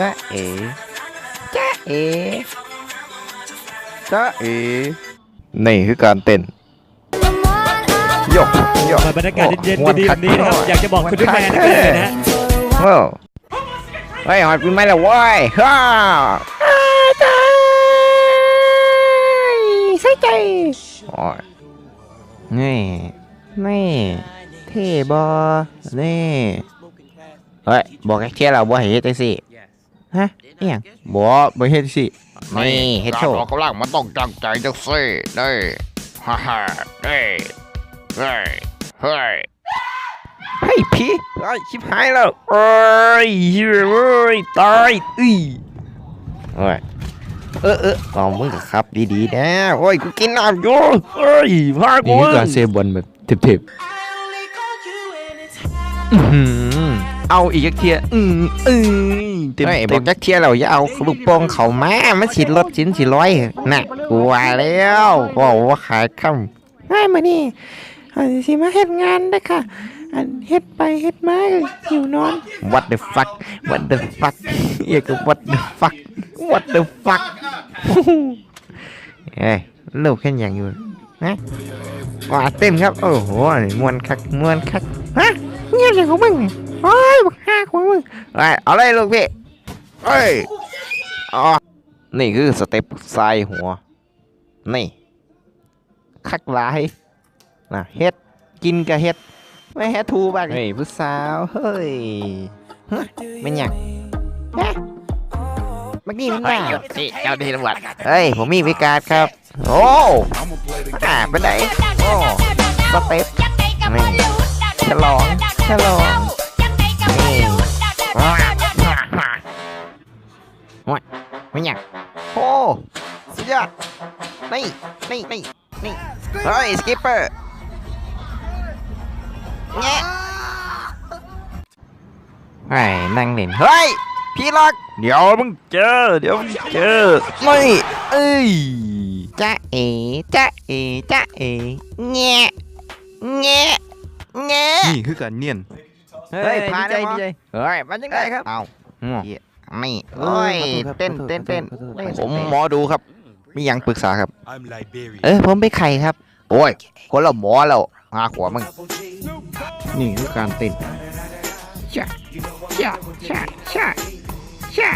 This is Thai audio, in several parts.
จ้าเอ๋จ้าเอ๋จ้าเอ๋นี่คือการเต้นโยกโยกบรรยากาศเย็นๆดีๆแบบนี้นะครับอยากจะบอกคุณด้วยแมนกันเลยนะฮะโอ้เฮ้ยหอดปีใหม่แล้วเว้ยฮ่าใจใส่ใจโอ้ยนี่นี่เท่บอนี่เฮ้ยบอกแค่เที่ยเราบ่เฮ็ดจังสิ ฮะเอียงบ่บ่เฮ็ดสินี่เฮ็ดโชว์การออกกำลังมันต้องตั้งใจจังสิได้ฮ่าฮ่าได้เฮ้ยเฮ้ยเฮ้ยพี่ไอ้ยชิบหายแล้วเอ้ยเฮ้ยเว้ยตายอุ้ยโอ้ยเออเออเอามึงก็ขับดีๆนะโอ้ยกูกินน้ำอยู่เอ้ยพากูนี่คือการเซฟบอลแบบเทปอื้อหือ เอาอีกจักเทียอืมอืมเต็มบอกจักเทียเราอย่าเอาลูกโป่งเขามามันสิรถชิ้นสิร้อยน่ะกูว่าแล้วบอกว่าขายคำให้มานี่อันสิมาเฮ็ดงานได้อค่ะ อันเฮ็ดไปเฮ็ดมาก็หิวนอน What the fuck What the fuck เอียก What the fuck What the fuck เอ้ยลูกแค่อย่างอยู่ นะว่าเต้นครับ โอ้โหนี่มวนคักมวนคักฮะเงียบอย่างของมึงนี่โอ้ยบักห้าของมึงเอ้ยเอาเลยลูกพี่เอ้ยอ๋อนี่คือสเต็ปทรายหัว นี่คักหลายนะเฮ็ดกินกับเฮ็ดไม่แฮทูบ้างเฮ้ยผู้สาวเฮ้ยฮะเป็นหยังฮะเมื่อกี้มันเฮ้ยว่าหยุดสิเจ้าหน้าที่ตำรวจเฮ้ย ผมมีวิการครับ โอ้อ่าเป็นไงโอ้สเต็ปนี่ฉลองฉลองนี่ว้าว ว้าวว้าวว้าวเป็นหยังโอ้สุดยอดนี่นี่นี่นี่เฮ้ยสกิปเปอร์แงะไอ้นั่งเล่นเฮ้ยพี่ล็อกเดี๋ยวมึงเจอ เดี๋ยวมึงเจอไม่เอ้ยจ้าเอ๋จ้าเอ๋จ้าเอ๋แงะแงะแงะๆนี่คือการเนียน เฮ้ยพาได้มั้ยเฮ้ยมันยังไงครับ เอานี่โอ้ยเต้นเต้นเต้นผมหมอดูครับ มีหยังปรึกษาครับ I'm Liberian. เออผมไปไข่ครับ โอ้ย คนละหมอแล้วหาขวามึง นี่คือการเต้นชาชาชาชา ชา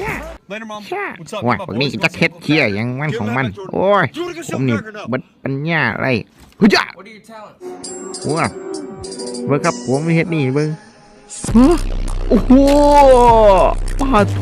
ชา Later, Mom. ชา What's up? ว่า Get my พวกนี้ boys จะ in เค็ด the เคี้ยอย่างมันของมัน โอ้ย You wanna go ผม sell นี่ burger now? บัดปัญญาอะไรเฮ้ยจ้า What are your talents? ว้าเบิ่งครับผมไม่เฮ็ดนี่เบิ่งฮะโอ้โหปาโถ